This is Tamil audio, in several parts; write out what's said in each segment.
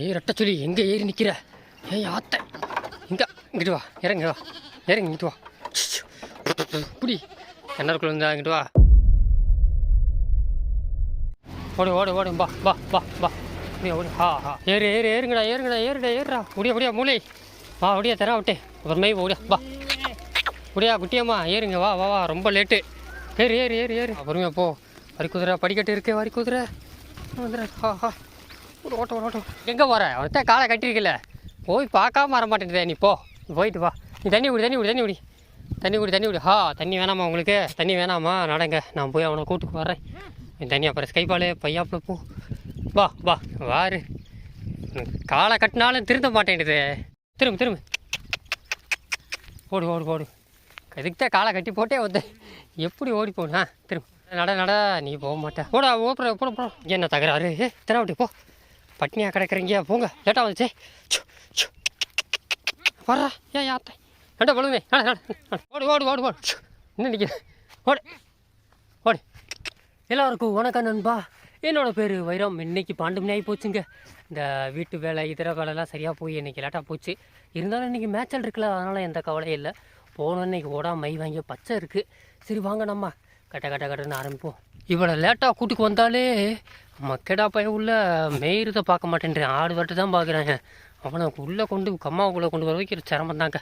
ஏய் ரட்டச்சொலி எங்கே ஏறி நிற்கிற ஏய் ஆத்த. இங்க இங்கிட்டு வா. இறங்க வா. இறங்கி இங்கிட்டு வா. புடி. கிணறுக்குள்ள இருந்தா இங்கிட்டு வா. ஓடு ஓடு ஓடு. பா பா பா பா முடியா ஓடு ஹா ஹா. ஏறு ஏறு ஏறுங்கடா ஏறுங்கடா ஏறுடா ஏறுடா. முடியா முடியா மூளை. வா முடியா தர விட்டு. அப்புறமே ஓடியா வா. முடியா குட்டியம்மா ஏறுங்க வா வா வா. ரொம்ப லேட்டு. ஏறு ஏறு ஏறு ஏறு. அப்புறமே போ. வரி குதிரை படிக்கட்டு இருக்கு வரி குதிரை. வந்துடுற ஹா ஹா. ஒரு ஓட்டம் ஒரு ஓட்டம் எங்கே போகிற அவன்தான் காலை கட்டியிருக்கல போய் பார்க்காம வர மாட்டேங்குதே. நீ போ. போயிட்டு வா. நீ தண்ணி விடு தண்ணி விடு தண்ணி விடி தண்ணி குடி தண்ணி குடி. ஹா தண்ணி வேணாமா உங்களுக்கு? தண்ணி வேணாமா? நடங்க. நான் போய் அவனை கூட்டுக்கு வரேன் நீ தண்ணி அப்புறம் ஸ்கைபாலு பையாப்பில் போ. வா வா வாரு. காலை கட்டினாலும் திருந்த மாட்டேன்டுது திரும்ப திரும்ப. ஓடு ஓடு ஓடு. இதுக்கு தான் காலை கட்டி போட்டே வந்தேன் எப்படி ஓடி போனா திரும்ப. நட நட நீ போக மாட்டேன் ஓடா ஓப்புற போட போட. என்ன தகராறு? ஏ திராவட்டி போ. பட்னியாக கிடக்குறீங்க? போங்க. லேட்டாக வந்துச்சே. ச்சு, சு வர்றா ஏன் யாத்தை நட பழுவே ஓடு ஓடு ஓடு ஓடு. இன்னும் நிற்கிற ஓடு. ஓடு. எல்லாருக்கும் வணக்கம் நண்பா. என்னோட பேர் வைரம். இன்னைக்கு பாண்டு மணி ஆகி போச்சுங்க. இந்த வீட்டு வேலை இதர வேலைலாம் சரியாக போய் இன்னைக்கு லேட்டாக போச்சு. இருந்தாலும் இன்றைக்கி மேட்சல் இருக்குல்ல அதனால் எந்த கவலையும் இல்லை. போனோம் இன்றைக்கி ஓடா மை வாங்கி பச்சை இருக்குது சரி வாங்க நம்ம. கட்ட கட்ட கட்டன்னு ஆரம்பிப்போம். இவளை லேட்டாக கூட்டுக்கு வந்தாலே மக்கடா பையன் உள்ள மேயிறதை பார்க்க மாட்டேன்றேன். ஆடு வரட்டு தான் பார்க்குறாங்க. அவனை உள்ளே கொண்டு கம்மாவுக்குள்ளே கொண்டு வர வைக்கிற சிரமம் தாங்க.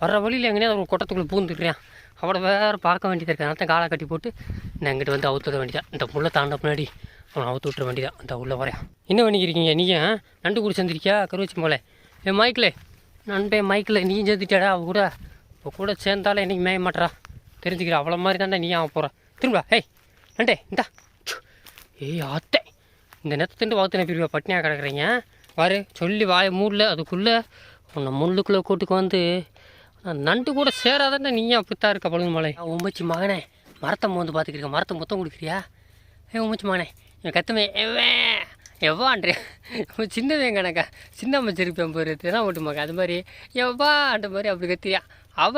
வர்ற வழியில் எங்கேயா ஒரு கொட்டத்துக்குள்ளே பூந்துக்கிறேன் அவனை வேறு பார்க்க வேண்டியது இருக்கு. அதனால தான் காலை கட்டி போட்டு நான் இங்கிட்ட வந்து அவுத்துட வேண்டியதான் இந்த முள்ளை தாண்ட பின்னாடி அவனை அவுத்து விட்டுற வேண்டியதான் அந்த உள்ளே வரையான் என்ன பண்ணிக்கிறீங்க நீங்கள் நண்டு குடி சேர்ந்துருக்கியா கருவச்சி போல. ஏ மைக்கில் நண்பே மைக்கில் நீ சேர்ந்துட்டியாடா? அவ கூட இப்போ கூட சேர்ந்தாலும் என்னைக்கு மேய மாட்டா தெரிஞ்சுக்கிறா. அவ்வளோ மாதிரி தாண்டா நீ அவன் போகிற திரும்ப ஏய் நண்டே இந்தா. ஏய் அத்தை இந்த நெத்தத்துண்டு வளர்த்து பிரிவா? பட்னியாக கிடக்குறீங்க? வாரு சொல்லி வாய மூடல அதுக்குள்ளே உன்னை முள்ளுக்குள்ளே கூட்டுக்கு வந்து நண்டு கூட சேராதானே நீ அப்படித்தான் இருக்க பழுது மலை உம்பச்சி மகனே மரத்தை மோந்து பார்த்துக்கிறீங்க மரத்தை மொத்தம் கொடுக்குறியா? ஏ உம்பச்சி மகனே என் கத்துமே எவ்வே எவ்வான்றே சின்னவன் கணக்கா சின்ன அமைச்சிருப்பேன் பாரு தினம் ஓட்டு மகன்? அது மாதிரி எவ்வான்ற மாதிரி அப்படி கத்துறியா? அவ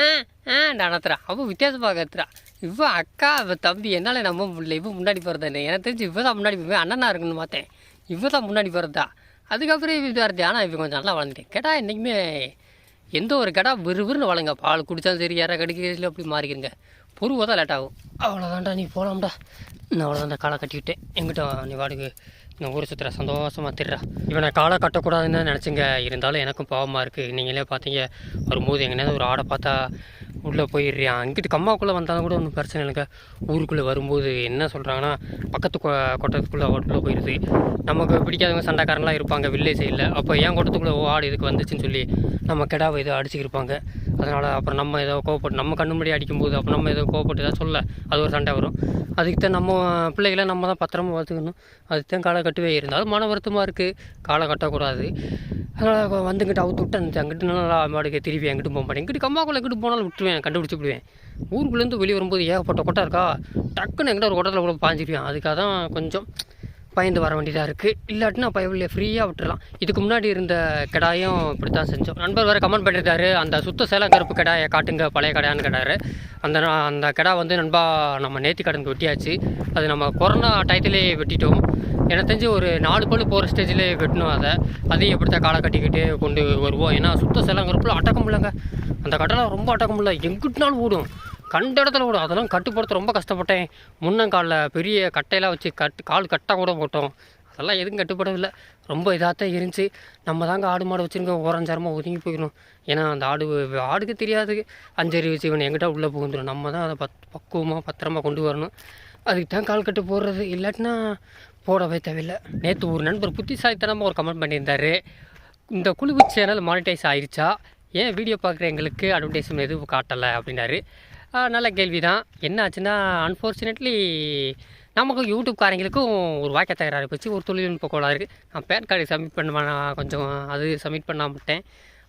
ஆ ஆ நடத்துறா அவள் வித்தியாசமாக கத்துறா. இவ அக்கா தம்பி என்னால் நம்ப முடியல. இவன் முன்னாடி போகிறதா எனக்கு தெரிஞ்சு இவ தான் முன்னாடி போய் அண்ணனாக இருக்குன்னு பார்த்தேன். இவ தான் முன்னாடி போகிறதா அதுக்கப்புறம் இவ இதாக இருந்தேன் ஆனால் இப்போ கொஞ்சம் நல்லா வளர்ந்துட்டேன். கேட்டா என்றைக்குமே எந்த ஒரு கடா விறுவிறுன்னு வளங்க பால் குடித்தாலும் சரி யாராவது கடிக்கிறதுல அப்படி மாறிக்கிறங்க பொருவா தான் லேட் ஆகும். அவ்வளோதான்டா நீ போகலாம்டா நான் அவ்வளோதான்டா காலை கட்டிவிட்டேன் எங்கிட்ட நீ வாடகை இந்த ஊரை சுற்றுற சந்தோஷமாக திருடா இவனை காலை கட்டக்கூடாதுன்னு நினச்சிங்க. இருந்தாலும் எனக்கும் பாவமாக இருக்குது நீங்களே பார்த்தீங்க வரும்போது எங்கேயாவது ஒரு ஆடை பார்த்தா உள்ளே போயிடுறியான் அங்கிட்டு கம்மாக்குள்ளே வந்தாலும் கூட ஒன்றும் பிரச்சனை இல்லைங்க. ஊருக்குள்ளே வரும்போது என்ன சொல்கிறாங்கன்னா பக்கத்து கொ கொட்டத்துக்குள்ளே உள்ளே போயிடுது. நமக்கு பிடிக்காதவங்க சண்டைக்காரங்களாம் இருப்பாங்க வில்லேஜ் சைடில் அப்போ ஏன் கொட்டத்துக்குள்ளே ஓ ஆடு இதுக்கு வந்துச்சுன்னு சொல்லி நம்ம கெடாவை இதை அடிச்சுக்கிருப்பாங்க. அதனால் அப்புறம் நம்ம ஏதோ கோவப்பட்டு நம்ம கண்ணு முன்னாடி அடிக்கும்போது அப்போ நம்ம ஏதோ கோவப்பட்டு ஏதாவது சொல்ல அது ஒரு சண்டை வரும். அதுக்கு தான் நம்ம பிள்ளைகளை நம்ம தான் பத்திரமா பார்த்துக்கணும் அதுக்கு தான் காலை கட்டுவே இருந்தாலும் மன வருத்தமாக இருக்குது காலை கட்டக்கூடாது. அதனால் வந்துக்கிட்டு அவுத்து விட்டு அங்கிட்டு நல்லா மாடுக்கு திருப்பி எங்கிட்டு போக மாட்டேன். இங்கிட்டு கம்மாக்குள்ளே எங்கிட்டு போனாலும் விட்டுருவேன் கண்டுபிடிச்சி விடுவேன். ஊருக்குள்ளேருந்து வெளியே வரும்போது ஏகப்பட்ட கொட்டை இருக்கா? டக்குன்னு எங்கிட்ட ஒரு கொட்டத்தில் கூட பாஞ்சிருவேன். அதுக்காக தான் கொஞ்சம் பயந்து வர வேண்டியதாக இருக்குது இல்லாட்டினா பயவில்லை ஃப்ரீயாக விட்டுறலாம். இதுக்கு முன்னாடி இருந்த கடாயும் இப்படி தான் செஞ்சோம். நண்பர் வேறு கமெண்ட் பண்ணியிருந்தாரு அந்த சுத்த சேலம் கருப்பு கடாயை காட்டுங்க பழைய கடாயான்னு கேட்டார். அந்த அந்த கடா வந்து நண்பா நம்ம நேற்று கடனுக்கு வெட்டியாச்சு. அது நம்ம கொரோனா டயத்துலேயே வெட்டிட்டோம். எனக்கு தெரிஞ்சு ஒரு நாலு பல்லு போகிற ஸ்டேஜில் வெட்டணும் அதை. அதையும் எப்படி தான் காலை கட்டிக்கிட்டு கொண்டு வருவோம். ஏன்னா சுத்த சேலம் கருப்பில் அடக்கம் இல்லைங்க. அந்த கடைலாம் ரொம்ப அடக்கம் இல்லை. எங்கிட்டனாலும் ஓடும். கண்ட இடத்துல ஓடும் அதெல்லாம் கட்டுப்படுத்த ரொம்ப கஷ்டப்பட்டேன். முன்னங்காலில் பெரிய கட்டையெல்லாம் வச்சு கட்டு கால் கட்டாக கூட போட்டோம். அதெல்லாம் எதுவும் கட்டுப்படவில்லை ரொம்ப இதாகத்தான் இருந்துச்சு. நம்ம தாங்க ஆடு மாடு வச்சுருக்கோம். ஓரஞ்சாரமாக ஒதுங்கி போயிடணும். ஏன்னா அந்த ஆடு ஆடுக்கு தெரியாது. அஞ்சறிவு இவன் எங்கிட்ட உள்ளே புகுந்துடும் நம்ம தான் அதை பத் பக்குவமாக பத்திரமா கொண்டு வரணும். அதுக்கு தான் கால் கட்டு போடுறது. இல்லாட்டினா போடவே தேவையில்லை. நேற்று ஒரு நண்பர் புத்திசாலித்தனமாக ஒரு கமெண்ட் பண்ணியிருந்தார். இந்த குழுவு சேனல் மானிட்டைஸ் ஆயிடுச்சா ஏன் வீடியோ பார்க்குற எங்களுக்கு அட்வர்டைஸ்மெண்ட் எதுவும் காட்டலை அப்படின்னாரு. நல்ல கேள்வி தான் என்ன ஆச்சுன்னா அன்ஃபார்ச்சுனேட்லி நமக்கும் யூடியூப்காரங்களுக்கும் ஒரு வாக்கிய தகராறு போச்சு. ஒரு தொழில்நுட்ப கோளாறு நான் பேன் கார்டு சப்மிட் பண்ண கொஞ்சம் அது சப்மிட் பண்ண மாட்டேன்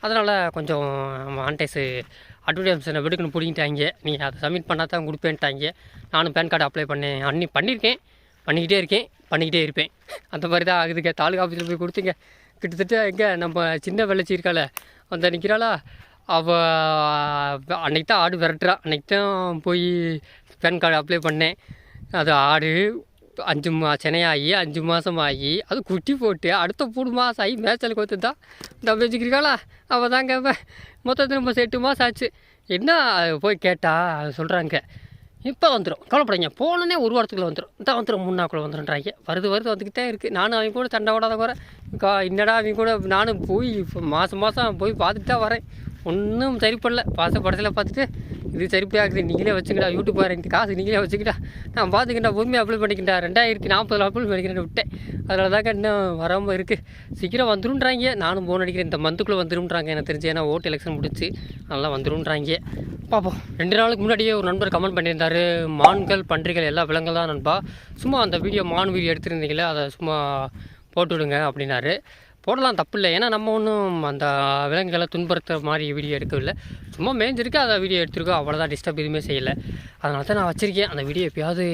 அதனால் கொஞ்சம் மானிட்டைஸு அட்வர்டைஸ்மெண்ட் விடுக்கணும் பிடிங்கிட்டாங்க. நீங்கள் அதை சப்மிட் பண்ணால் தான் கொடுப்பேன்ட்டாங்க. நானும் பேன் கார்டு அப்ளை பண்ணேன். அன்னி பண்ணியிருக்கேன். பண்ணிக்கிட்டே இருக்கேன். பண்ணிக்கிட்டே இருப்பேன். அந்த மாதிரி தான் ஆகுதுங்க. தாலுகா ஆஃபீஸில் போய் கொடுத்தீங்க. கிட்டத்தட்ட எங்கே நம்ம சின்ன வெள்ளச்சி இருக்கால அந்த நிற்கிறாளா அவள் அன்னைக்கு தான் ஆடு விரட்டுறா. அன்னைக்கு தான் போய் பேன் கார்டு அப்ளை பண்ணேன். அது ஆடு அஞ்சு மா சென்னையாகி அஞ்சு மாதம் ஆகி அது குட்டி போட்டு அடுத்த மூணு மாதம் ஆகி மேய்ச்சலுக்கு வந்து தான் வச்சுக்கிறீங்களா அவள் தான் கேட்பேன் மொத்தத்தில் நம்ம எட்டு மாதம் ஆச்சு. என்ன போய் கேட்டால் சொல்கிறாங்க இப்போ வந்துடும் கவலைப்படாதீங்க. போனோன்னே ஒரு வாரத்துக்குள்ள வந்துடும் தான் வந்துடும் மூணு நாக்குள்ள வந்துடும்ன்றாங்க வருது வருது வந்துக்கிட்டே இருக்குது நானும் அவங்க கூட சண்டை ஓடாத குறை. என்னடா அவங்க கூட? நானும் போய் இப்போ மாதம் மாதம் போய் பார்த்துட்டு தான் வரேன். ஒன்றும் சரிப்படல பாச படத்தில் பார்த்துட்டு இது சரிப்பே ஆகுது நீங்களே வச்சுக்கிட்டா யூடியூப் வரேன் காசு நீங்களே வச்சுக்கிட்டா நான் பார்த்துக்கிட்டா பொறுமையாக அப்ளை பண்ணிக்கிட்டா ரெண்டாயிரத்தி நாற்பதில் அப்ளை பண்ணிக்கிறேன் விட்டேன். அதனால தாங்க இன்னும் வராமல் இருக்குது சீக்கிரம் வந்துருன்றாங்க. நானும் போன் அடிக்கிறேன். இந்த மந்த்துக்குள்ளே வந்துருன்றாங்க. எனக்கு தெரிஞ்சு ஏன்னா ஓட்டு எலெக்ஷன் முடிச்சு நல்லா வந்துருன்றாங்க. பார்ப்போம். ரெண்டு நாளுக்கு முன்னாடியே ஒரு நண்பர் கமெண்ட் பண்ணியிருந்தார். மான்கள் பன்றிகள் எல்லா விலங்குகள் தான் நண்பா. சும்மா அந்த வீடியோ மான் வீடியோ எடுத்திருந்தீங்களே அதை சும்மா போட்டு விடுங்க அப்படின்னாரு. போடலாம் தப்பு இல்லை ஏன்னா நம்ம ஒன்றும் அந்த விலங்குகளை துன்புறுத்துற மாதிரி வீடியோ எடுக்கவில்லை. சும்மா மேய்ஞ்சிருக்கு அதை வீடியோ எடுத்திருக்கோம். அவ்வளோதான் டிஸ்டர்ப் எதுவுமே செய்யலை. அதனால தான் நான் வச்சுருக்கேன். அந்த வீடியோ எப்பயாவது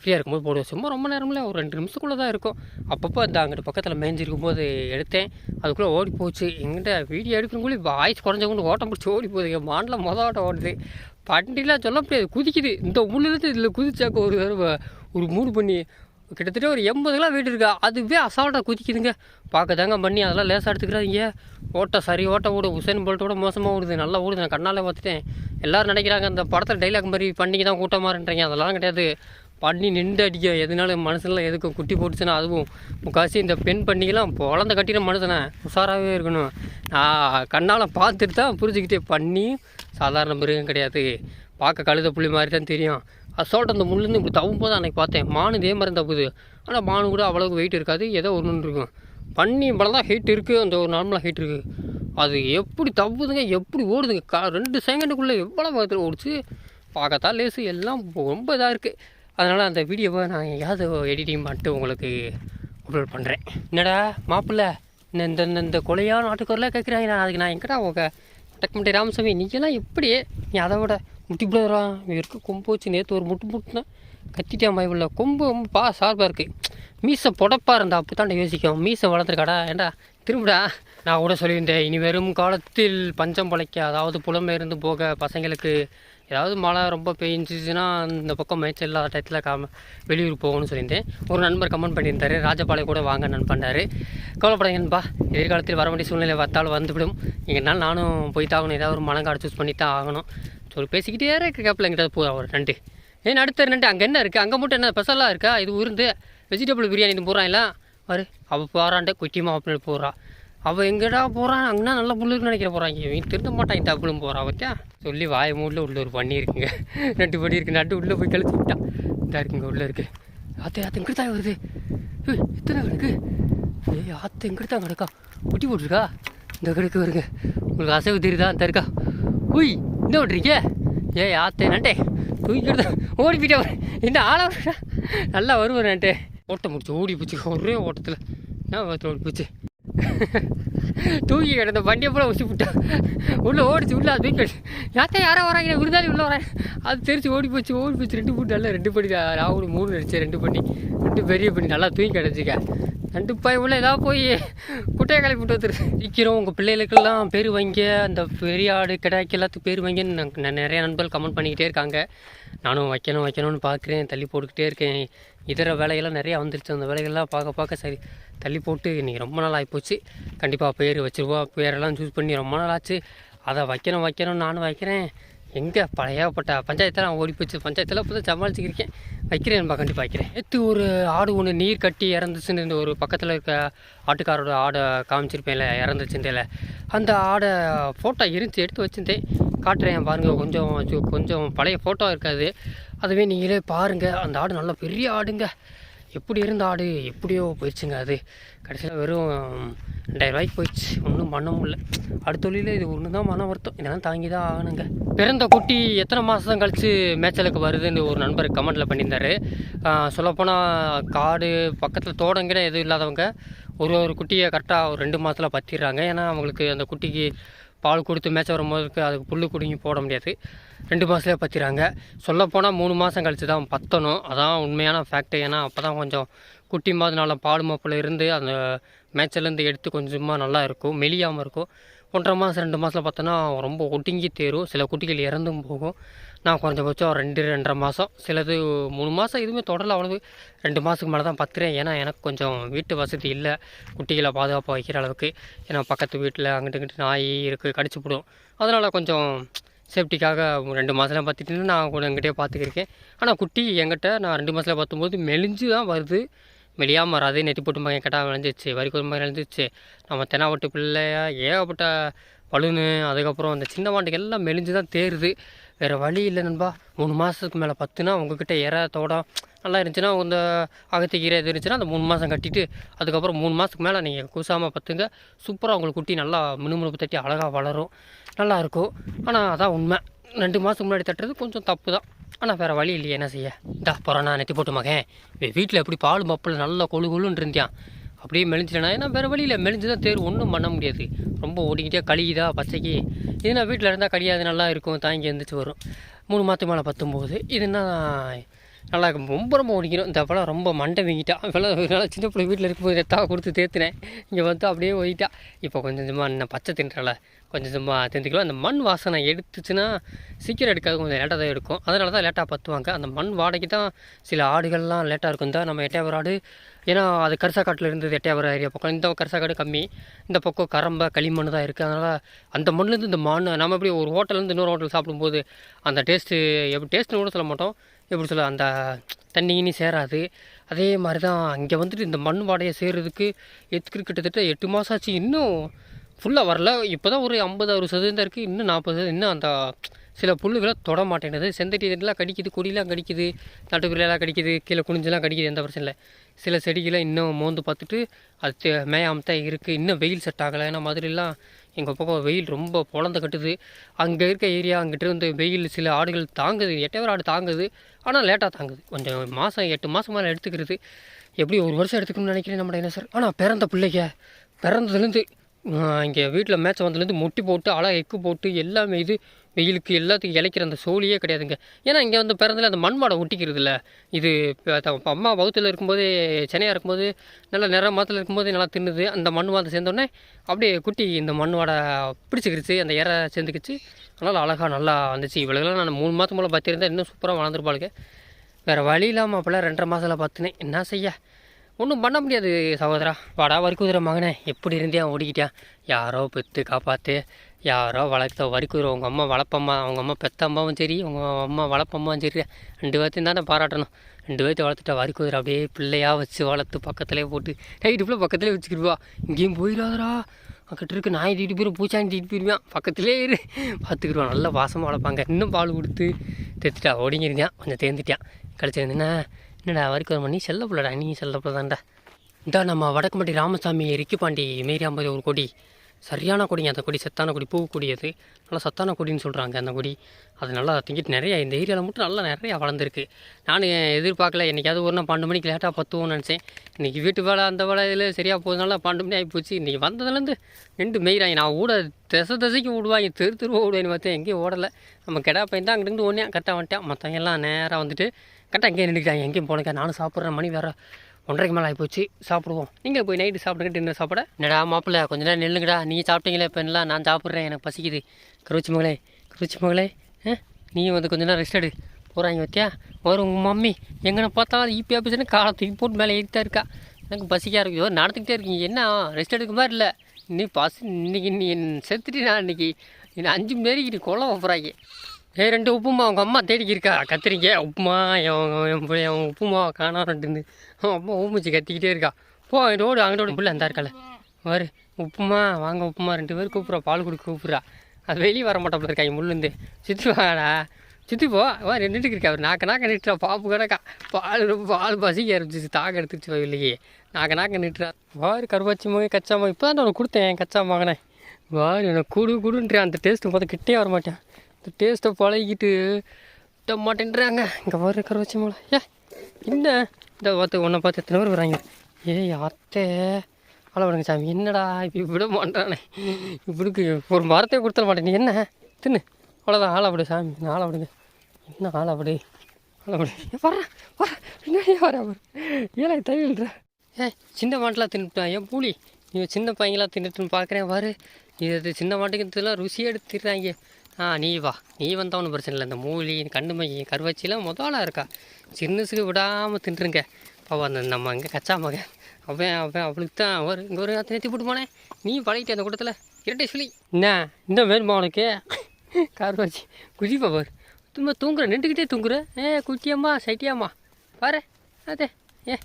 ஃப்ரீயாக இருக்கும்போது போடுவோம் சும்மா ரொம்ப நேரமில்ல ஒரு ரெண்டு நிமிஷத்துக்குள்ளே தான் இருக்கும். அப்பப்போ அந்த அங்கிட்ட பக்கத்தில் மேய்ஞ்சிருக்கும் போது எடுத்தேன். அதுக்குள்ளே ஓடி போச்சு. எங்கிட்ட வீடியோ எடுக்கணுக்குள்ளே வாய்ஸ் குறைஞ்சவங்க ஓட்டம் பிடிச்சி ஓடி போகுது. என் மாண்டில் மொதல் ஓட்டம் ஓடுது. பண்டிலாம் சொல்ல முடியாது. குதிக்குது. இந்த முள்ளிருந்து இதில் குதிச்சாக்க ஒரு தடவை ஒரு மூடு பண்ணி கிட்டத்தட்ட ஒரு எண்பது கிலோ வீடு இருக்கா. அதுவே அசால்ட்டாக குதிக்குதுங்க. பார்க்க தாங்க பண்ணி அதெல்லாம் லேசாக எடுத்துக்கிறாதீங்க. ஓட்ட சரி ஓட்ட ஓடும் போல்ட்டு போல்ட்டோட மோசமாக ஓடுது. நல்லா ஓடுது. நான் கண்ணால் பார்த்துட்டேன். எல்லோரும் நினைக்கிறாங்க அந்த படத்தில் டைலாக் மாதிரி பண்ணிக்கு தான் கூட்டமாகன்றீங்க அதெல்லாம் கிடையாது. பண்ணி நின்று அடிக்க. எதுனாலும் மனுஷன்லாம் எதுக்கும் குட்டி போட்டுச்சுன்னா அதுவும். முக்காசி இந்த பெண் பண்ணிக்கெல்லாம் குழந்த கட்டின மனுஷனை உஷாராகவே இருக்கணும். நான் கண்ணால் பார்த்துட்டு தான் புரிஞ்சுக்கிட்டே பண்ணி சாதாரண மிருகம் கிடையாது. பார்க்க கழுத புள்ளி மாதிரி தான் தெரியும். அசால்ட் அந்த முள்ளுந்து இப்படி தவும் போது அன்னைக்கு பார்த்தேன். மானு இதே மாதிரி தப்புது ஆனால் மானு கூட அவ்வளோக்கு வெயிட் இருக்காது. ஏதோ ஒன்று இருக்கும். பண்ணி இவ்வளோ தான் ஹீட் இருக்குது அந்த ஒரு நார்மலாக ஹீட் இருக்குது அது எப்படி தப்புதுங்க எப்படி ஓடுதுங்க? கா ரெண்டு செகண்டுக்குள்ளே எவ்வளோ பக்கத்தில் ஓடிச்சு? பார்க்கத்தான் லேசு. எல்லாம் ரொம்ப இதாக இருக்குது அதனால் அந்த வீடியோவை நான் எங்கேயாவது எடிட்டிங் பண்ணிட்டு உங்களுக்கு அப்லோட் பண்ணுறேன் என்னடா மாப்பிள்ள இந்த இந்த இந்த- இந்த கொலையான நாட்டுக்குறலாம் கேட்குறாங்க நான் அதுக்கு நான் எங்கடா உங்கள் டக்குமட்டி ராமசாமி? நீங்களாம் எப்படி நீ அதை விட முட்டி பிள்ளைறா இருக்க கொம்பு வச்சு நேற்று ஒரு முட்டு முட்டுனா கத்திட்டேன் பயமில்ல கொம்பு ரொம்ப பா சார்பாக இருக்குது மீசை புடப்பா இருந்தா அப்படி தான் யோசிக்கும். மீசை வளர்த்துருக்காடா. ஏண்டா திரும்படா. நான் கூட சொல்லியிருந்தேன் இனி வெறும் காலத்தில் பஞ்சம் பழைக்க அதாவது புலம்பெயர்ந்து போக பசங்களுக்கு ஏதாவது மழை ரொம்ப பெஞ்சிச்சுன்னா இந்த பக்கம் மேய்ச்சல் இல்லாத டயத்தில் காம வெளியூர் போகணும்னு சொல்லியிருந்தேன். ஒரு நண்பர் கமெண்ட் பண்ணியிருந்தாரு ராஜபாளையம் கூட வாங்க நண்பண்ணார் கவலைப்படாதீங்க எதிர்காலத்தில் வர வேண்டிய சூழ்நிலை பார்த்தாலும் வந்துவிடும். எங்கனாலும் நானும் போய் தான் ஆகணும். ஏதாவது ஒரு மலங்காடு சூஸ் பண்ணி தான் ஆகணும் சொல்லி பேசிக்கிட்டே இருக்க கேப்பில் எங்கிட்ட போதும். ஒரு நண்டு. ஏன் அடுத்த நண்டு அங்கே என்ன இருக்குது அங்கே மட்டும் என்ன ஸ்பெஷலாக இருக்கா? இது உருந்து வெஜிடபிள் பிரியாணி இது போகிறான் எல்லாம் வரு அவள் போகிறான்ட்டு குட்டி மாப்பிள்ளை போகிறா அவள் எங்கடா போகிறான் அங்கன்னா நல்ல புல்லுக்கு நினைக்கிற போகிறாங்க இவன் திருந்த மாட்டான் தப்புலும் போகிறான் பத்தியா சொல்லி வாய மூடில் உள்ள ஒரு பண்ணி இருக்குங்க. நட்டு பண்ணி இருக்கு. நட்டு உள்ளே போய் கழிச்சு விட்டான். இதாக இருக்குங்க உள்ளே இருக்கு. ஆத்தே ஆத்து எங்கிட்ட தான் வருது. எத்தனை கிடக்கு? ஏய் ஆத்த எங்கிட்ட தான் கிடக்கா. குட்டி போட்டிருக்கா? இந்த கிடக்கு வருங்க. உங்களுக்கு அசைவு தெரியுதா? அந்த இருக்கா. உய் என்ன பண்ணுறீங்க ஏய் ஆத்தே நண்டே. தூக்கிட்டு ஓடி போயிட்டே என்ன ஆளா நல்லா வருவேன் நண்டே. ஓட்டம் முடிச்சு ஓடி போச்சு. ஒரே ஓட்டத்தில். என்ன ஓடி போச்சு? தூக்கி கிடந்த வண்டியை போல உசி விட்டா. உள்ளே ஓடிச்சு உள்ளே அது தூக்கி யாத்தே யாரோ வராங்க விருந்தாளி உள்ளே வரேன் அது தெரிச்சு ஓடி போச்சு ஓடி போச்சு. ரெண்டு பண்ணி நல்லா ரெண்டு பண்ணி ராகுல் மூணு அடிச்சு ரெண்டு பண்ணி ரெண்டு பெரிய பண்ணி நல்லா தூக்கி கிடச்சிக்க ரெண்டு பாய் உள்ள ஏதாவது போய் குட்டையை கிளப்பி விட்டு வந்துரு. நிற்கிறோம் உங்கள் பிள்ளைகளுக்கெல்லாம் பேர் வாங்கி. அந்த பெரிய ஆடு கிடாய்க்கு எல்லாத்துக்கும் பேர் வாங்கின்னு நான் நான் நிறைய நண்பர்கள் கமெண்ட் பண்ணிக்கிட்டே இருக்காங்க. நானும் வைக்கணும் வைக்கணும்னு பார்க்குறேன் தள்ளி போட்டுக்கிட்டே இருக்கேன். இதர வேலைகள்லாம் நிறையா வந்துருச்சு. அந்த வேலைகள்லாம் பார்க்க பார்க்க சரி தள்ளி போட்டு இன்றைக்கி ரொம்ப நாள் ஆகிப்போச்சு கண்டிப்பாக பேர் வச்சுருவோம் பேரெல்லாம் சூஸ் பண்ணி ரொம்ப நாள் ஆச்சு. அதை வைக்கணும் வைக்கணும்னு நானும் வைக்கிறேன். எங்கே பழையப்பட்ட பஞ்சாயத்தெல்லாம் ஓடி போச்சு. பஞ்சாயத்தில் இப்போ தான் சமாளிச்சுக்கிருக்கேன் வைக்கிறேன்பா கண்டிப்பாக வைக்கிறேன். நேற்று ஒரு ஆடு ஒன்று நீர் கட்டி இறந்துச்சுன்னு இந்த ஒரு பக்கத்தில் இருக்க ஆட்டுக்காரோட ஆடை காமிச்சிருப்பேன்ல இறந்துச்சுன்றல அந்த ஆடை ஃபோட்டோ இருந்துச்சு எடுத்து வச்சிருந்தேன். காட்டுறேன் பாருங்கள் கொஞ்சம் கொஞ்சம் பழைய ஃபோட்டோ இருக்காது. அதுவே நீங்களே பாருங்கள் அந்த ஆடு நல்ல பெரிய ஆடுங்க. எப்படி இருந்த ஆடு எப்படியோ போயிடுச்சுங்க அது. கடைசியில் வெறும் ரெண்டாயிரம் ரூபாய்க்கு போயிடுச்சு. ஒன்றும் பண்ண முடியல. அடுத்த தொழிலில் இது ஒன்று தான் மன வருத்தம். இதெல்லாம் தாங்கி தான் ஆகணுங்க. பிறந்த குட்டி எத்தனை மாதம் கழித்து மேய்ச்சலுக்கு வருதுன்னு ஒரு நண்பர் கமெண்ட்டில் பண்ணியிருந்தாரு. சொல்லப்போனால் காடு பக்கத்தில் தோட்டங்கிட எதுவும் இல்லாதவங்க ஒரு ஒரு குட்டியை கரெக்டாக ஒரு ரெண்டு மாதத்தில் பற்றிடுறாங்க ஏன்னா அவங்களுக்கு அந்த குட்டிக்கு பால் கொடுத்து மேய்ச்ச வரும்போதுக்கு அதுக்கு புல் குடுங்கி போட முடியாது. ரெண்டு மாதத்துலேயே பற்றிடுறாங்க சொல்லப்போனால் மூணு மாதம் கழிச்சு தான் பற்றணும் அதான் உண்மையான ஃபேக்ட் ஏன்னா அப்போ தான் கொஞ்சம் குட்டி மாதிரி நல்லா பால் மாப்பில் இருந்து அந்த மேய்ச்சலேருந்து எடுத்து கொஞ்சமாக நல்லா இருக்கும். மெலியாமல் இருக்கும். ஒன்றரை மாதம் ரெண்டு மாதத்தில் பார்த்தோன்னா ரொம்ப ஒடுங்கி தேரும். சில குட்டிகள் இறந்தும் போகும். நான் குறைஞ்சபட்சம் ரெண்டு ரெண்டரை மாதம் சிலது மூணு மாதம் எதுவுமே தொடரல அவ்வளவு ரெண்டு மாதத்துக்கு மேலே தான் பத்துறேன். ஏன்னா எனக்கு கொஞ்சம் வீட்டு வசதி இல்லை. குட்டிகளை பாதுகாப்பாக வைக்கிற அளவுக்கு. ஏன்னா பக்கத்து வீட்டில் அங்கிட்டு இங்கிட்டு நாய் இருக்குது கடிச்சு போடும். அதனால் கொஞ்சம் சேஃப்டிக்காக ரெண்டு மாதம்லாம் பார்த்துட்டு நான் கூட எங்கிட்டே பார்த்துக்கிருக்கேன் ஆனால் குட்டி எங்கிட்ட நான் ரெண்டு மாதத்தில் பார்த்தும்போது மெலிஞ்சு தான் வருது. மெலியாமல் வராது. நெத்தி போட்டு மகன் கெட்டா விளைஞ்சிச்சு வரி ஒரு விளைஞ்சிச்சு நம்ம தெனாவட்டு பிள்ளையா ஏகப்பட்ட பலூனு அதுக்கப்புறம் அந்த சின்ன மாட்டுக்கு எல்லாம் மெலிஞ்சு தான் தேருது. வேறு வழி இல்லை நண்பா. மூணு மாதத்துக்கு மேலே பத்துனா உங்ககிட்ட இற தோடம். நல்லா இருந்துச்சுன்னா இந்த அகத்திக்கீரை இது இருந்துச்சுன்னா அந்த மூணு மாதம் கட்டிட்டு அதுக்கப்புறம் மூணு மாதத்துக்கு மேலே நீங்கள் கூசாமல் பார்த்துங்க சூப்பராக உங்களுக்கு குட்டி நல்லா மினுமினுப்பு தட்டி அழகாக வளரும். நல்லா இருக்கும். ஆனால் அதான் உண்மை. ரெண்டு மாதத்துக்கு முன்னாடி தட்டுறது கொஞ்சம் தப்பு தான். ஆனால் வேறு வழி இல்லையே என்ன செய்ய? இந்தா பொறானா நெத்தி போட்டு மகன். வீட்டில் எப்படி பால் மப்பில் நல்லா கொழு கொழுன்னு இருந்தியான் அப்படியே மெலிஞ்சிட்டேன்னா ஏன்னா வேறு வழியில் மெலிஞ்சு தான் தேர் ஒன்றும் பண்ண முடியாது. ரொம்ப ஓடிக்கிட்டே கழியுதா பச்சைக்கு இதுனா வீட்டில் இருந்தால் கிடையாது நல்லா இருக்கும் தாங்கி எழுந்திரிச்சு வரும். மூணு மாதத்துக்கு மேலே பத்தும்போது. இதுனா நல்லா இருக்கும். ரொம்ப ரொம்ப ஒடிக்கணும். இந்த பழம் ரொம்ப மண்டை வீங்கிட்டா. இப்போலாம் நல்லா சின்ன பிள்ளை வீட்டில் இருக்கும்போது எத்தா கொடுத்து தேத்துனேன். இங்கே வந்து அப்படியே ஒயிட்டா இப்போ கொஞ்சம் கொஞ்சமாக என்ன பச்சை தின்றல கொஞ்சம் சும்மா தெரிஞ்சுக்கலாம். அந்த மண் வாசனை எடுத்துச்சுன்னா சீக்கிரம் எடுக்காது கொஞ்சம் லேட்டாக தான் எடுக்கும். அதனால தான் லேட்டாக பற்றுவாங்க அந்த மண் வாடகைக்கு தான் சில ஆடுகள்லாம் லேட்டாக இருக்கும். தான் நம்ம எட்டையாவர் ஆடு ஏன்னா அது கரிசாக்காட்டில் இருந்தது எட்டையாவர் ஏரியா பக்கம். இந்த கரிசாக்காடு கம்மி இந்த பக்கம் கரம்பை களிமண் தான் இருக்குது அதனால் அந்த மண்ணுலேருந்து இந்த மண் நம்ம எப்படி ஒரு ஹோட்டல்லேருந்து இன்னொரு ஹோட்டல் சாப்பிடும்போது அந்த டேஸ்ட்டு எப்படி டேஸ்ட்னு கூட சொல்ல மாட்டோம். எப்படி சொல்ல அந்த தண்ணி சேராது. அதே மாதிரி தான் இங்கே வந்துட்டு இந்த மண் வாடையை சேர்கிறதுக்கு எத்துக்கு கிட்டத்தட்ட எட்டு மாதம் ஆச்சு. இன்னும் ஃபுல்லாக வரல. இப்போ தான் ஒரு ஐம்பது அறுபது சதவீதம் இருக்குது இன்னும் நாற்பது சதவீதம் இன்னும் அந்த சில புல்லுகளை தொட மாட்டேங்குது. செந்தட்டி இதெல்லாம் கடிக்குது கொடியெலாம் கடிக்குது நட்டுக்குள்ளெல்லாம் கடிக்குது கீழே குனிஞ்செல்லாம் கடிக்குது எந்த பிரச்சனை இல்லை. சில செடிகளை இன்னும் மோந்து பார்த்துட்டு அது தே- தான் இருக்குது இன்னும் வெயில் செட் ஆகலை. ஏன்னா மாதிரிலாம் எங்கள் பக்கம் வெயில் ரொம்ப பொழந்து கட்டுது. அங்கே இருக்க ஏரியா அங்கிட்ட இருந்து வெயில் சில ஆடுகள் தாங்குது. எட்டவர் ஆடு தாங்குது. ஆனால் லேட்டாக தாங்குது. கொஞ்சம் மாதம் எட்டு மாதம் மேலே எடுத்துக்கிறது. எப்படி ஒரு வருஷம் எடுத்துக்கணும்னு நினைக்கிறேன் நம்ம என்ன சார் ஆனால் பிறந்த பிள்ளைங்க பிறந்ததுலேருந்து இங்கே வீட்டில் மேட்ச் வந்ததுலேருந்து முட்டி போட்டு அழகாக எக்கு போட்டு எல்லாமே இது வெயிலுக்கு எல்லாத்துக்கும் இழைக்கிற அந்த சோழியே கிடையாதுங்க. ஏன்னா இங்கே வந்து பிறந்தல அந்த மண் ஒட்டிக்கிறதுல. இது அம்மா வகுத்தில் இருக்கும்போது சென்னையாக இருக்கும்போது நல்லா நிற மாதத்தில் இருக்கும்போது நல்லா தின்னுது. அந்த மண் வாடை சேர்ந்தோடனே அப்படியே குட்டி இந்த மண் வாடை பிடிச்சிக்கிருச்சு அந்த இறை சேர்ந்துக்கிச்சு. அதனால் அழகாக நல்லா வந்துச்சு. இவ்வளோலாம் நான் மூணு மாதம் போல் பார்த்திருந்தேன் இன்னும் சூப்பராக வளர்ந்துருப்பாளுங்க. வேறு வழி இல்லாமல் அப்போல்லாம் ரெண்டரை மாதத்தில் பார்த்துனேன். என்ன செய்ய? ஒன்றும் பண்ண முடியாது சகோதரா. வாடா வரிக்குதிரை மகனே. எப்படி இருந்தியா ஓடிக்கிட்டான் யாரோ பெற்று காப்பாற்று யாரோ வளர்த்த வரிக்குதிரை உங்கள் அம்மா வளர்ப்பம்மா அவங்க அம்மா பெத்த அம்மாவும் சரி உங்கள் அம்மா வளர்ப்பம்மாவும் சரி. ரெண்டு பேர்த்தையும் தானே பாராட்டணும். ரெண்டு பேர்த்தையும் வளர்த்துட்டா வரிக்குதிரை அப்படியே பிள்ளையாக வச்சு வளர்த்து பக்கத்துலேயே போட்டு நைட்டு ஃபுல்லாக பக்கத்துலேயே வச்சுக்கிடுவா இங்கேயும் போயிடாதடா. அங்கிட்ட இருக்கு நாய் தூக்கிட்டு போயிடும் பூச்சாண்டி தூக்கிட்டு போயிடுவான் பக்கத்துலேயே இரு. பார்த்துக்கிடுவான் நல்லா வாசமாக வளர்ப்பாங்க. இன்னும் பால் கொடுத்து தெத்துட்டா. ஒடிங்கிருந்தான் கொஞ்சம் தேர்ந்துட்டான் கழிச்சிருந்தேன்னா என்னடா வரைக்கும் ஒரு நீ செல்ல பிள்ளடா நீ செல்ல பிள்ளை தான்டா இந்தா நம்ம வடக்குமட்டி ராமசாமி ரிக்கிப்பாண்டி மேரியாம்பதி ஒரு கோடி. சரியான கொடிங்க அந்த கொடி சத்தான கொடி பூ கொடி அது நல்லா சத்தான கொடின்னு சொல்கிறாங்க அந்த கொடி. அது நல்லா திங்கிட்டு நிறையா இந்த ஏரியாவில் மட்டும் நல்லா நிறையா வளர்ந்துருக்கு. நான் எதிர்பார்க்கல என்றைக்காவது ஒரு நாள் பன்னெண்டு மணிக்கு லேட்டாக பத்துவோம்னு நினச்சேன். இன்றைக்கி வீட்டு வேலை அந்த வேலை இதில் சரியாக போகிறதுனால பன்னெண்டு மணி ஆகி போச்சு. இன்றைக்கி வந்ததுலேருந்து ரெண்டு மெய்றாங்க நான் ஊட திசை திசைக்கு விடுவாங்க தெரு திருவா விடுவேன்னு பார்த்தேன். எங்கேயும் ஓடலை. நம்ம கெடா பையன் தான் அங்கிட்டு ஒன்றே கரெக்டாக வந்துட்டேன். மற்றவங்க எல்லாம் நேராக வந்துட்டு கரெக்டாக எங்கேயும் நின்றுக்கிட்டாங்க எங்கேயும் போனக்கா நானும் சாப்பிட்றேன். மணி வேறு ஒன்றரைக்கு மேலே ஆகிப்போச்சு சாப்பிடுவோம். நீங்கள் போய் நைட்டு சாப்பிடுங்க டின்னர் சாப்பிட? என்னடா மாப்பிள்ள கொஞ்ச நேரம் நில்லுங்கடா. நீங்கள் சாப்பிட்டீங்களே இப்போ எல்லாம் நான் சாப்பிட்றேன் எனக்கு பசிக்குது. கருச்சி மகளே கருச்சி மகளே நீ வந்து கொஞ்ச நேரம் ரெஸ்ட் எடு. போகிறாங்க வத்தியா ஒரு உங்கள் மம்மி. எங்கன பார்த்தா ஈபி ஆஃபீஸ்னு காலை தூக்கி போட்டு மேலே ஏறிட்டா இருக்கா. எனக்கு பசிக்காக இருக்கு. ஏதோ நடந்துக்கிட்டே இருக்கீங்க என்ன? ரெஸ்ட் எடுக்க மாதிரி இல்லை. நீ பசி இன்னைக்கு நீ செத்துட்டு நான் இன்னைக்கு? இன்னும் அஞ்சு மணிக்கு கொலை வைப்புறாங்க ஏ ரெண்டு உப்புமா அவங்க அம்மா தேடிக்கி இருக்கா? கத்திரிக்க உப்புமா என் என் உப்புமா காணா ரெண்டுன்னு. அவன் அம்மா ஊமிச்சு கத்திக்கிட்டே இருக்கா. போ ரோடு அங்கிட்டோட பிள்ளை அந்த இருக்கல வரு உப்புமா வாங்க உப்புமா ரெண்டு பேர் கூப்பிட்றா. பால் கொடுக்க கூப்பிட்றா. அது வெளியே வர மாட்டாப்புல இருக்கா முள்ளுந்து. சுற்றி வாடா. சுற்றி போ வா நின்றுட்டு இருக்கா. அவர் நாக்க நாக்க நிட்டுறா பாப்பு கிடக்கா பால் பால் பசிக்க ஆரம்பிச்சிச்சு தாக எடுத்துச்சு இல்லையே நாக்க நாக்க நிட்டுறா வாரு கருவாச்சி மகன் கச்சா இப்போ தான் உனக்கு கொடுத்தேன் கச்சா மகனே. வாரு எனக்கு குடு குடுன்றேன் அந்த டேஸ்ட்டு பார்த்தா கிட்டே வர மாட்டேன். டேஸ்ட்டை பழகிக்கிட்டு விட்ட மாட்டேன்றாங்க. இங்கே வர கருவாச்சி மலை. ஏ என்ன? இந்த பார்த்து உன்னை பார்த்து எத்தனை பேர் வராங்க ஏய் அத்தை. ஆள விடுங்க சாமி. என்னடா இப்படி விட மாட்டானே இப்படிக்கு ஒரு மரத்தை கொடுத்துட மாட்டேன். என்ன? தின்னு. அவ்வளோதான் ஆளை சாமி. நான் ஆளை விடுங்க. என்ன ஆளை ஆளாப்படு வர்றேன் விடு. வர என்ன பின்னாடியே வர அவர் ஏழை தவிழ்ற ஏ சின்ன மாட்டெலாம் தின்னுட்டான் ஏன் பூலி. நீ சின்ன பையங்களாம் தின்னுட்டுன்னு பார்க்குறேன் பாரு. இது சின்ன மாட்டுக்கிறதுலாம் ருசியாக எடுத்துடுறாங்க. ஆ நீ வா. நீ வந்தால் ஒன்றும் பிரச்சனை இல்லை. இந்த மூலி கண்டுமை கருவச்சிலாம் முதலாக இருக்கா. சின்னசுக்கு விடாமல் தின்றுங்க. பாவா அந்த நம்ம இங்கே கச்சா மகன். அவன் அவன் அவளுக்கு தான். ஒரு இங்கே ஒரு நேற்று போட்டு போனேன். நீ பழகிட்ட அந்த கூட்டத்தில். இரட்டை சொல்லி என்ன? இன்னும் வேணுமா உனக்கு கருவாச்சி. குதிப்பா பாரு. சும்மா தூங்குற. நின்றுக்கிட்டே தூங்குற. ஏ குட்டியம்மா சைட்டியாம்மா. பாரு. அதே ஏ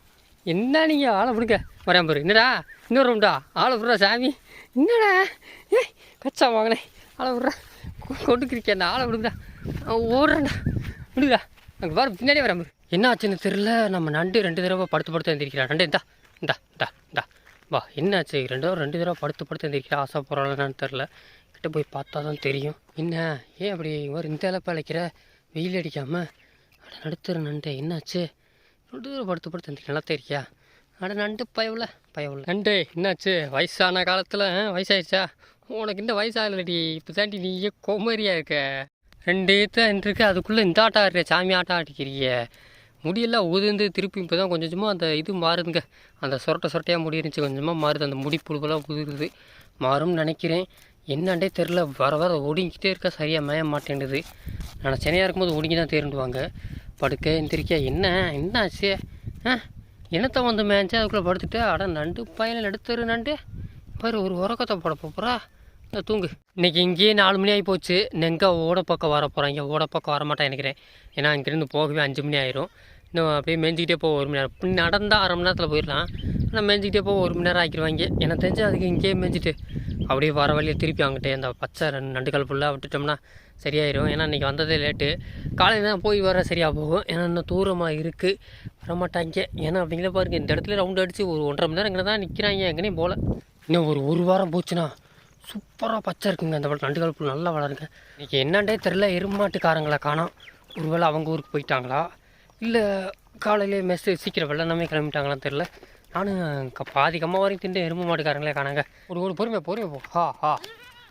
என்ன நீங்கள் ஆளை விடுங்க? வரேன் பாரு. என்னடா? இன்னொரு ரவுண்டா ஆளை விட்றா சாமி. என்னடா? ஏ கச்சா வாங்கினேன். ஆளை விட்றா. கொண்டுக்கிருக்கேன். அந்த ஆளை விடுங்கடா. ஓடுறேன்டா. விடுடா அங்கே பாரு பின்னாடியே பாரு. என்ன ஆச்சுன்னு தெரில நம்ம நண்டு ரெண்டு தடவை படுத்து படுத்து எழுந்திருக்கிறா நண்டு இந்தா இந்தா இந்தா இந்தா. வா என்னாச்சு? ரெண்டு தடவை ரெண்டு தடவை படுத்து படுத்து எழுந்திருக்கிறா ஆசை போகிறாளான்னு தெரில கிட்ட போய் பார்த்தா தான் தெரியும். என்ன? ஏன் அப்படி ஒரு இந்த அளப்பு அழைக்கிற? வெயில் அடிக்காமல் அட நடுத்துற நண்டு என்னாச்சு? ரெண்டு தடவை படுத்து படுத்து எழுந்திருக்க நல்லா தெரியா? அட நண்டு பயவுல பயவுல. நண்டு என்னாச்சு? வயசான காலத்தில் வயசாயிடுச்சா? உனக்கு இந்த வயசாகலடி. இப்போ தாண்டி நீயே கோமரியாக இருக்க. ரெண்டு தான் இருக்கு அதுக்குள்ளே இந்த ஆட்டம் ஆடுற சாமி ஆட்டம் ஆடிக்கிறிய. முடியெல்லாம் உதிர்ந்து திருப்பி இப்போ தான் கொஞ்சம் கொஞ்சமாக அந்த இது மாறுதுங்க. அந்த சொரட்டை சொரட்டையாக முடி இருந்துச்சு கொஞ்சமாக மாறுது. அந்த முடி புழுவெல்லாம் உதிருது மாறும்னு நினைக்கிறேன். என்னண்டே தெரில வர வர ஒடுங்கிட்டே இருக்கா. சரியாக மேய மாட்டேங்குது நான் சென்னையாக இருக்கும்போது ஒடுங்கி தான் தேர்ந்துவாங்க படுக்க எந்திரிக்க என்ன? என்ன ஆச்சு ஆ? என்னத்தை வந்து மேய்ச்சி அதுக்குள்ளே படுத்துட்டு? அட நண்டு பயனில் எடுத்துரு நண்டு. பாரு ஒரு உறக்கத்தை போட போகிறா இந்த தூங்கு. இன்றைக்கி இங்கேயே நாலு மணி ஆகி போச்சு. எங்கே ஓட பக்கம் வர போகிறேன் இங்கே ஓட பக்கம் வர மாட்டேன் நினைக்கிறேன். ஏன்னா இங்கேருந்து போகவே அஞ்சு மணி ஆயிரும். இன்னும் அப்படியே மேய்ஞ்சிக்கிட்டே போக ஒரு மணி நேரம். இப்படி நடந்தால் அரை மணி நேரத்தில் போயிடலாம். ஆனால் மேய்ஞ்சிக்கிட்டே போக ஒரு மணி நேரம் ஆக்கிடுவாங்க எனக்கு தெரிஞ்சு அதுக்கு இங்கேயே மேய்ஞ்சிட்டு அப்படியே வர வழியில் திருப்பி அங்கிட்டே அந்த பச்சை ரெண்டு நண்டுகள் ஃபுல்லாக விட்டுட்டோம்னா சரியாயிரும். ஏன்னா இன்றைக்கி வந்ததே லேட்டு காலையில் தான் போய் வர சரியாக போகும். ஏன்னா இன்னும் தூரமாக இருக்குது வரமாட்டாங்க. ஏன்னா அப்படிங்களே பாருங்க இந்த இடத்துல ரவுண்ட் அடித்து ஒரு ஒன்றரை மணி நேரம் இங்கே தான் நிற்கிறாங்க எங்கேனே போகல இன்னும் ஒரு ஒரு வாரம் போச்சுன்னா சூப்பராக பச்சை இருக்குங்க அந்த பழம் நண்டுகள் புல் நல்லா வளருங்க. இன்றைக்கி என்னண்டே தெரில எருமாட்டுக்காரங்களை காணோம். ஒருவேளை அவங்க ஊருக்கு போயிட்டாங்களா? இல்லை காலையிலே மெஸ் சீக்கிரம் வெள்ளனமே கிளம்பிட்டாங்களான்னு தெரில நானும் க- பாதி கம்மா வரைக்கும் திண்டு எருமை மாட்டுக்காரங்களே காணாங்க. ஒரு ஓடு பொறுமை பொறுமை போ. ஹா ஹா.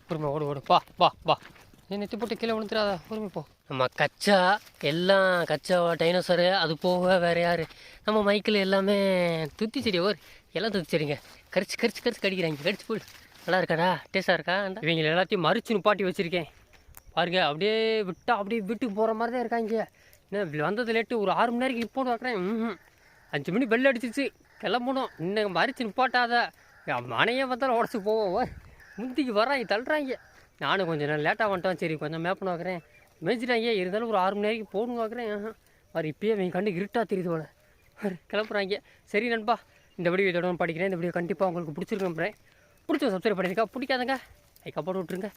பொறுமை ஓடு ஓடு. பா வா வா. நீ நெத்தி போட்டு கீழே விழுந்துடாதா. பொறுமை போ. நம்ம கச்சா எல்லாம் கச்சா டைனோசரு அது போக வேறு யார்? நம்ம மைக்கில் எல்லாமே துத்தி செடி ஓர் எல்லாம் துத்தி செடிங்க. கரிச்சு கரிச்சு கரிச்சு கடிக்கிறாங்க. கடிச்சு போடு. நல்லா இருக்காடா? டேஸ்டாக இருக்கா? இவங்க எல்லாத்தையும் மறிச்சு நிப்பாட்டி வச்சுருக்கேன். பாருங்க அப்படியே விட்டால் அப்படியே வீட்டுக்கு போகிற மாதிரி தான் இருக்காங்க. என்ன இப்படி வந்தது லேட்டு ஒரு ஆறு மணி நேரம் இப்போ பார்க்குறேன் ம் அஞ்சு மணி பெல் அடிச்சிச்சு கிளம்பணும். இன்னும் மறிச்சு நிப்பாட்டாத மனையே வந்தாலும் உடச்சி போவோம். முந்திக்கு வராங்க தள்ளுறாங்க. நானும் கொஞ்சம் நேரம் லேட்டாக வந்துட்டோம் சரி கொஞ்சம் மேப் பார்க்குறேன் மேய்ச்சிட்டாங்க இருந்தாலும் ஒரு ஆறு மணி நேரம் போகணும் பார்க்குறேன் அவர் இப்பயே அவங்க கண்டு இருட்டாக தெரியுது போல. பாரு, கிளம்புறாங்க. சரி நண்பா. இந்த வீடியோ இதோட படிக்கிறேன். இந்த வீடியோ கண்டிப்பாக உங்களுக்கு பிடிச்சிருக்கேன் நம்புறேன். பிடிச்ச சப்ஸ்கிரைப் பண்ணிருக்கா பிடிக்காதங்க அதுக்கப்புறம் விட்டுருங்க. விட்ருங்க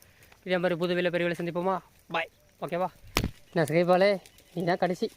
இதே மாதிரி புது வேலை பெரிய வேலை சந்திப்போமா? பாய் ஓகேவா நான் சகைபாலே நீ தான் கடைசி.